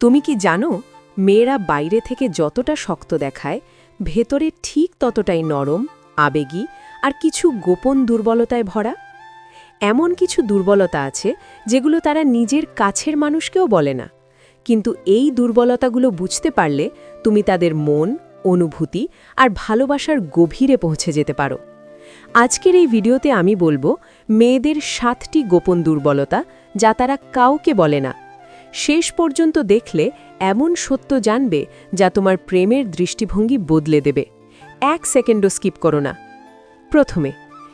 তুমি কি জানো, মেয়েরা বাইরে থেকে যতটা শক্ত দেখায়, ভেতরে ঠিক ততটাই নরম, আবেগী আর কিছু গোপন দুর্বলতায় ভরা? এমন কিছু দুর্বলতা আছে যেগুলো তারা নিজের কাছের মানুষকেও বলে না। কিন্তু এই দুর্বলতাগুলো বুঝতে পারলে তুমি তাদের মন, অনুভূতি আর ভালোবাসার গভীরে পৌঁছে যেতে পারো। আজকের এই ভিডিওতে আমি বলব, মেয়েদের সাতটি গোপন দুর্বলতা যা তারা কাউকে বলে না। শেষ পর্যন্ত দেখলে এমন সত্য জানবে যা তোমার প্রেমের দৃষ্টিভঙ্গি বদলে দেবে। এক সেকেন্ডও স্কিপ করো না। প্রথমে,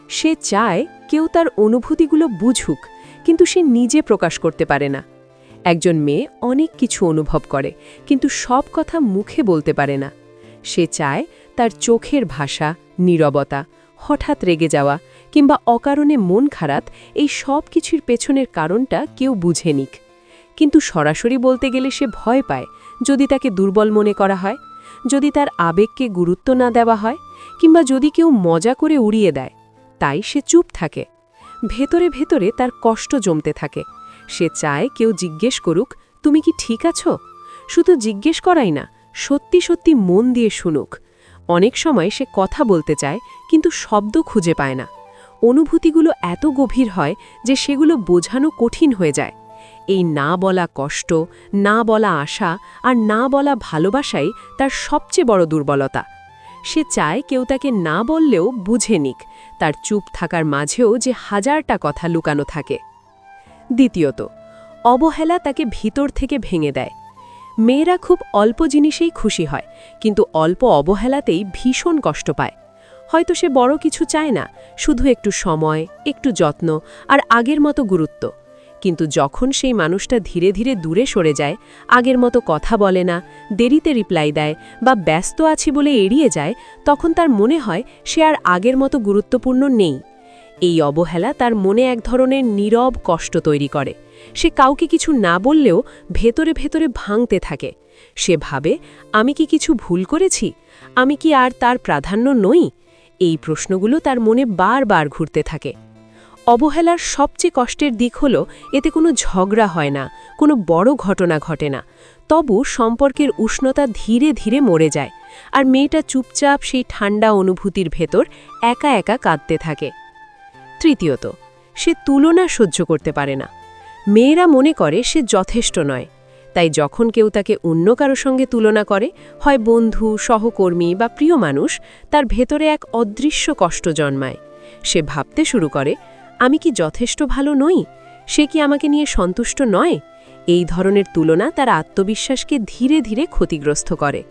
সে চায় কেউ তার অনুভূতিগুলো বুঝুক, কিন্তু সে নিজে প্রকাশ করতে পারে না। একজন মেয়ে অনেক কিছু অনুভব করে, কিন্তু সব কথা মুখে বলতে পারে না। সে চায় তার চোখের ভাষা, নীরবতা, হঠাৎ রেগে যাওয়া কিংবা অকারণে মন খারাপ এই সব কিছুর পেছনের কারণটা কেউ বুঝে নিক। কিন্তু সরাসরি বলতে গেলে সে ভয় পায় যদি তাকে দুর্বল মনে করা হয়, যদি তার আবেগকে গুরুত্ব না দেওয়া হয়, কিংবা যদি কেউ মজা করে উড়িয়ে দেয়। তাই সে চুপ থাকে। ভেতরে ভেতরে তার কষ্ট জমতে থাকে। সে চায় কেউ জিজ্ঞেস করুক, তুমি কি ঠিক আছো? শুধু জিজ্ঞেস করাই না, সত্যি সত্যি মন দিয়ে শুনুক। অনেক সময় সে কথা বলতে চায়, কিন্তু শব্দ খুঁজে পায় না। অনুভূতিগুলো এত গভীর হয় যে সেগুলো বোঝানো কঠিন হয়ে যায়। এই না বলা কষ্ট, না বলা আশা আর না বলা ভালোবাসাই তার সবচেয়ে বড় দুর্বলতা। সে চায় কেউ তাকে না বললেও বুঝে নিক, তার চুপ থাকার মাঝেও যে হাজারটা কথা লুকানো থাকে। দ্বিতীয়ত, অবহেলা তাকে ভিতর থেকে ভেঙে দেয়। মেয়েরা খুব অল্প জিনিসেই খুশি হয়, কিন্তু অল্প অবহেলাতেই ভীষণ কষ্ট পায়। হয়তো সে বড় কিছু চায় না, শুধু একটু সময়, একটু যত্ন আর আগের মতো গুরুত্ব। কিন্তু যখন সেই মানুষটা ধীরে ধীরে দূরে সরে যায়, আগের মতো কথা বলে না, দেরিতে রিপ্লাই দেয় বা ব্যস্ত আছি বলে এড়িয়ে যায়, তখন তার মনে হয় সে আর আগের মতো গুরুত্বপূর্ণ নেই। এই অবহেলা তার মনে এক ধরনের নীরব কষ্ট তৈরি করে। সে কাউকে কিছু না বললেও ভেতরে ভেতরে ভাঙতে থাকে। সে ভাবে, আমি কি কিছু ভুল করেছি? আমি কি আর তার প্রাধান্য নই? এই প্রশ্নগুলো তার মনে বারবার ঘুরতে থাকে। অবহেলার সবচেয়ে কষ্টের দিক হল, এতে কোনো ঝগড়া হয় না, কোনো বড় ঘটনা ঘটে না। তবু সম্পর্কের উষ্ণতা ধীরে ধীরে মরে যায়, আর মেয়েটা চুপচাপ সেই ঠান্ডা অনুভূতির ভেতর একা একা কাঁদতে থাকে। তৃতীয়ত, সে তুলনা সহ্য করতে পারে না। মেয়েরা মনে করে সে যথেষ্ট নয়, তাই যখন কেউ তাকে অন্য কারও সঙ্গে তুলনা করে, হয় বন্ধু, সহকর্মী বা প্রিয় মানুষ, তার ভেতরে এক অদৃশ্য কষ্ট জন্মায়। সে ভাবতে শুরু করে আমি কি যথেষ্ট ভালো নই? সে কি আমাকে নিয়ে সন্তুষ্ট নয়? এই ধরনের তুলনা তার আত্মবিশ্বাসকে ধীরে ধীরে ক্ষতিগ্রস্ত করে।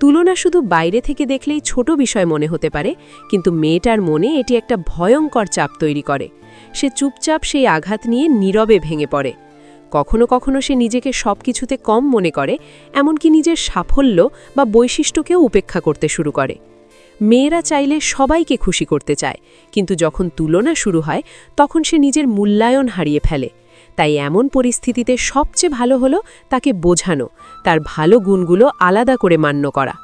তুলনা শুধু বাইরে থেকে দেখলেই ছোট বিষয় মনে হতে পারে, কিন্তু মেয়েটার মনে এটি একটা ভয়ঙ্কর চাপ তৈরি করে। সে চুপচাপ সেই আঘাত নিয়ে নীরবে ভেঙে পড়ে। কখনো কখনো সে নিজেকে সব কিছুতে কম মনে করে, এমনকি নিজের সাফল্য বা বৈশিষ্ট্যকেও উপেক্ষা করতে শুরু করে। মেয়েরা চাইলে সবাইকে খুশি করতে চায়, কিন্তু যখন তুলনা শুরু হয়, তখন সে নিজের মূল্যায়ন হারিয়ে ফেলে। তাই এমন পরিস্থিতিতে সবচেয়ে ভালো হলো তাকে বোঝানো, তার ভালো গুণগুলো আলাদা করে মান্য করা।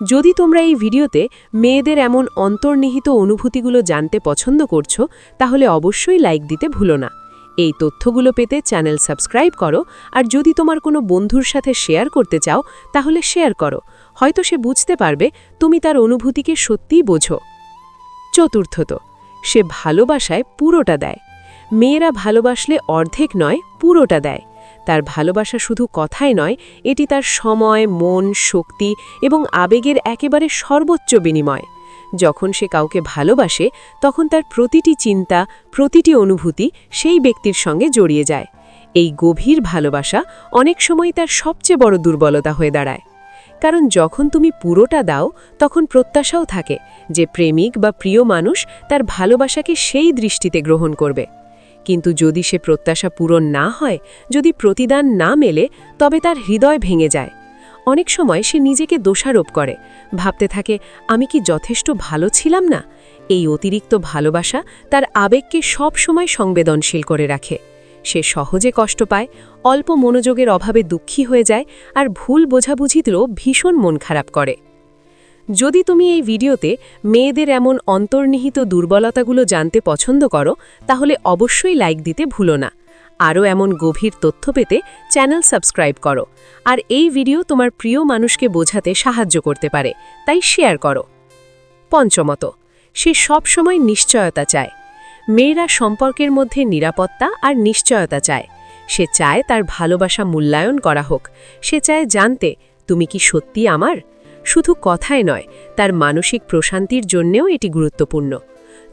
যদি তোমরা এই ভিডিওতে মেয়েদের এমন অন্তর্নিহিত অনুভূতিগুলো জানতে পছন্দ করছ, তাহলে অবশ্যই লাইক দিতে ভুলো না। এই তথ্যগুলো পেতে চ্যানেল সাবস্ক্রাইব করো, আর যদি তোমার কোনো বন্ধুর সাথে শেয়ার করতে চাও, তাহলে শেয়ার করো। হয়তো সে বুঝতে পারবে তুমি তার অনুভূতিকে সত্যিই বোঝো। চতুর্থত, সে ভালোবাসায় পুরোটা দেয়। মেয়েরা ভালোবাসলে অর্ধেক নয়, পুরোটা দেয়। তার ভালোবাসা শুধু কথায় নয়, এটি তার সময়, মন, শক্তি এবং আবেগের একেবারে সর্বোচ্চ বিনিময়। যখন সে কাউকে ভালোবাসে, তখন তার প্রতিটি চিন্তা, প্রতিটি অনুভূতি সেই ব্যক্তির সঙ্গে জড়িয়ে যায়। এই গভীর ভালোবাসা অনেক সময় তার সবচেয়ে বড় দুর্বলতা হয়ে দাঁড়ায়। কারণ যখন তুমি পুরোটা দাও, তখন প্রত্যাশাও থাকে যে প্রেমিক বা প্রিয় মানুষ তার ভালোবাসাকে সেই দৃষ্টিতে গ্রহণ করবে। কিন্তু যদি সে প্রত্যাশা পূরণ না হয়, যদি প্রতিদান না মেলে, তবে তার হৃদয় ভেঙে যায়। অনেক সময় সে নিজেকে দোষারোপ করে, ভাবতে থাকে, আমি কি যথেষ্ট ভালো ছিলাম না? এই অতিরিক্ত ভালোবাসা তার আবেগকে সব সময় সংবেদনশীল করে রাখে। সে সহজে কষ্ট পায়, অল্প মনোযোগের অভাবে দুঃখী হয়ে যায় আর ভুল বোঝাবুঝিতেও ভীষণ মন খারাপ করে। যদি তুমি এই ভিডিওতে মেয়েদের এমন অন্তর্নিহিত দুর্বলতাগুলো জানতে পছন্দ করো, তাহলে অবশ্যই লাইক দিতে ভুলো না। আরও এমন গভীর তথ্য পেতে চ্যানেল সাবস্ক্রাইব করো। আর এই ভিডিও তোমার প্রিয় মানুষকে বোঝাতে সাহায্য করতে পারে, তাই শেয়ার করো। পঞ্চমত, সে সবসময় নিশ্চয়তা চায়। মেয়েরা সম্পর্কের মধ্যে নিরাপত্তা আর নিশ্চয়তা চায়। সে চায় তার ভালোবাসা মূল্যায়ন করা হোক। সে চায় জানতে, তুমি কি সত্যি আমার? শুধু কথায় নয়, তার মানসিক প্রশান্তির জন্যেও এটি গুরুত্বপূর্ণ।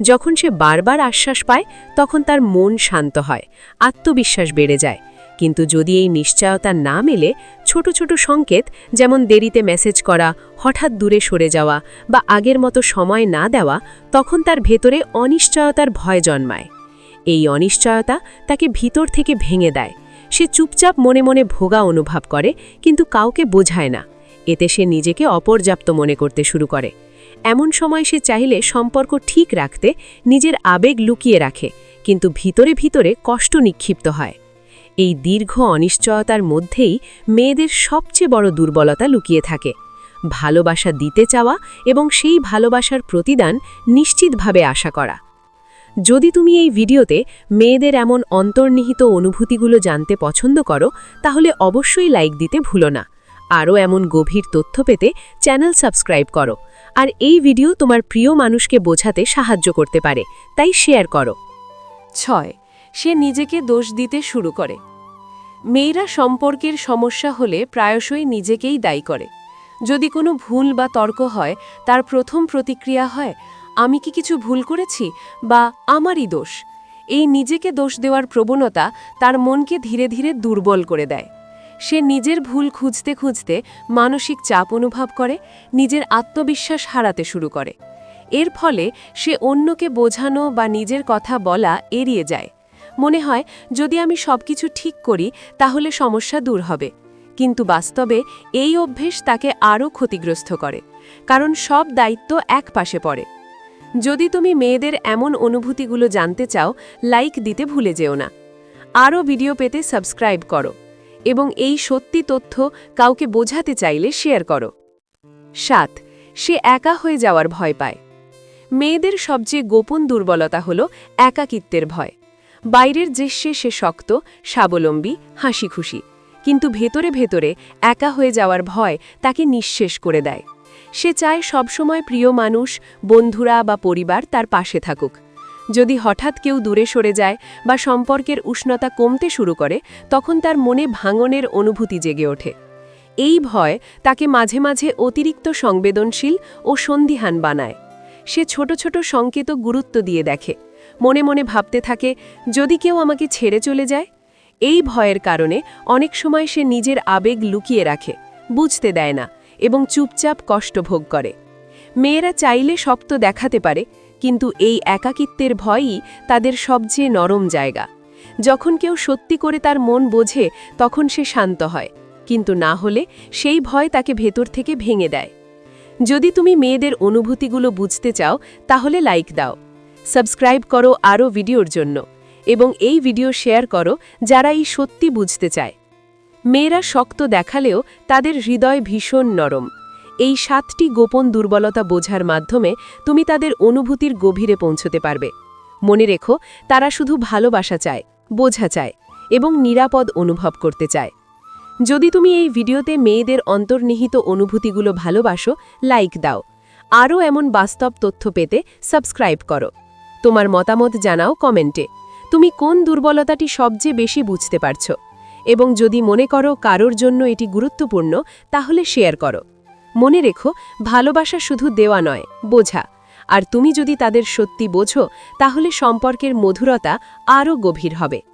যখন সে বারবার আশ্বাস পায়, তখন তার মন শান্ত হয়, আত্মবিশ্বাস বেড়ে যায়। কিন্তু যদি এই নিশ্চয়তা না মেলে, ছোট ছোট সংকেত, যেমন দেরিতে মেসেজ করা, হঠাৎ দূরে সরে যাওয়া বা আগের মতো সময় না দেওয়া, তখন তার ভেতরে অনিশ্চয়তার ভয় জন্মায়। এই অনিশ্চয়তা তাকে ভিতর থেকে ভেঙে দেয়। সে চুপচাপ মনে মনে ভোগা অনুভব করে, কিন্তু কাউকে বোঝায় না। এতে সে নিজেকে অপর্যাপ্ত মনে করতে শুরু করে। এমন সময় সে চাইলে সম্পর্ক ঠিক রাখতে, নিজের আবেগ লুকিয়ে রাখে, কিন্তু ভিতরে ভিতরে কষ্ট নিক্ষিপ্ত হয়। এই দীর্ঘ অনিশ্চয়তার মধ্যেই মেয়েদের সবচেয়ে বড় দুর্বলতা লুকিয়ে থাকে। ভালোবাসা দিতে চাওয়া এবং সেই ভালোবাসার প্রতিদান নিশ্চিতভাবে আশা করা। যদি তুমি এই ভিডিওতে মেয়েদের এমন অন্তর্নিহিত অনুভূতিগুলো জানতে পছন্দ করো, তাহলে অবশ্যই লাইক দিতে ভুলো না। আরও এমন গভীর তথ্য পেতে চ্যানেল সাবস্ক্রাইব করো। আর এই ভিডিও তোমার প্রিয় মানুষকে বোঝাতে সাহায্য করতে পারে, তাই শেয়ার করো। ছয় সে নিজেকে দোষ দিতে শুরু করে। মেয়েরা সম্পর্কের সমস্যা হলে প্রায়শই নিজেকেই দায়ী করে। যদি কোনো ভুল বা তর্ক হয়, তার প্রথম প্রতিক্রিয়া হয়, আমি কি কিছু ভুল করেছি? বা, আমারই দোষ। এই নিজেকে দোষ দেওয়ার প্রবণতা তার মনকে ধীরে ধীরে দুর্বল করে দেয়। সে নিজের ভুল খুঁজতে খুঁজতে মানসিক চাপ অনুভব করে, নিজের আত্মবিশ্বাস হারাতে শুরু করে। এর ফলে সে অন্যকে বোঝানো বা নিজের কথা বলা এড়িয়ে যায়। মনে হয় যদি আমি সবকিছু ঠিক করি, তাহলে সমস্যা দূর হবে। কিন্তু বাস্তবে এই অভ্যেস তাকে আরও ক্ষতিগ্রস্ত করে, কারণ সব দায়িত্ব এক পাশে পড়ে। যদি তুমি মেয়েদের এমন অনুভূতিগুলো জানতে চাও, লাইক দিতে ভুলে যেও না। আরও ভিডিও পেতে সাবস্ক্রাইব করো এবং এই সত্যি তথ্য কাউকে বোঝাতে চাইলে শেয়ার করো। সাত, সে একা হয়ে যাওয়ার ভয় পায়। মেয়েদের সবচেয়ে গোপন দুর্বলতা হল একাকিত্বের ভয়। বাইরের দৃশ্যে সে শক্ত, স্বাবলম্বী হাসি খুশি কিন্তু ভেতরে ভেতরে একা হয়ে যাওয়ার ভয় তাকে নিঃশেষ করে দেয়। সে চায় সবসময় প্রিয় মানুষ, বন্ধুরা বা পরিবার তার পাশে থাকুক। যদি হঠাৎ কেউ দূরে সরে যায় বা সম্পর্কের উষ্ণতা কমতে শুরু করে, তখন তার মনে ভাঙনের অনুভূতি জেগে ওঠে। এই ভয় তাকে মাঝে মাঝে অতিরিক্ত সংবেদনশীল ও সন্দিহান বানায়। সে ছোট ছোট সংকেত গুরুত্ব দিয়ে দেখে। মনে মনে ভাবতে থাকে, যদি কেউ আমাকে ছেড়ে চলে যায়? এই ভয়ের কারণে অনেক সময় সে নিজের আবেগ লুকিয়ে রাখে, বুঝতে দেয় না এবং চুপচাপ কষ্ট ভোগ করে। মেয়েরা চাইলে শক্ত দেখাতে পারে, কিন্তু এই একাকিত্বের ভয়ই তাদের সবচেয়ে নরম জায়গা। যখন কেউ সত্যি করে তার মন বোঝে, তখন সে শান্ত হয়, কিন্তু না হলে সেই ভয় তাকে ভেতর থেকে ভেঙে দেয়। যদি তুমি মেয়েদের অনুভূতিগুলো বুঝতে চাও, তাহলে লাইক দাও। সাবস্ক্রাইব করো আরও ভিডিওর জন্য এবং এই ভিডিও শেয়ার করো যারা এই সত্যি বুঝতে চায়। মেয়েরা শক্ত দেখালেও তাদের হৃদয় ভীষণ নরম। এই সাতটি গোপন দুর্বলতা বোঝার মাধ্যমে তুমি তাদের অনুভূতির গভীরে পৌঁছতে পারবে। মনে রেখো, তারা শুধু ভালোবাসা চায়, বোঝা চায় এবং নিরাপদ অনুভব করতে চায়। যদি তুমি এই ভিডিওতে মেয়েদের অন্তর্নিহিত অনুভূতিগুলো ভালোবাসো, লাইক দাও। আরও এমন বাস্তব তথ্য পেতে সাবস্ক্রাইব করো। তোমার মতামত জানাও কমেন্টে। তুমি কোন দুর্বলতাটি সবচেয়ে বেশি বুঝতে পারছ? এবং যদি মনে করো কারোর জন্য এটি গুরুত্বপূর্ণ, তাহলে শেয়ার করো। মনে রেখো, ভালোবাসা শুধু দেওয়া নয়, বোঝা। আর তুমি যদি তাদের সত্যি বোঝো, তাহলে সম্পর্কের মধুরতা আরও গভীর হবে।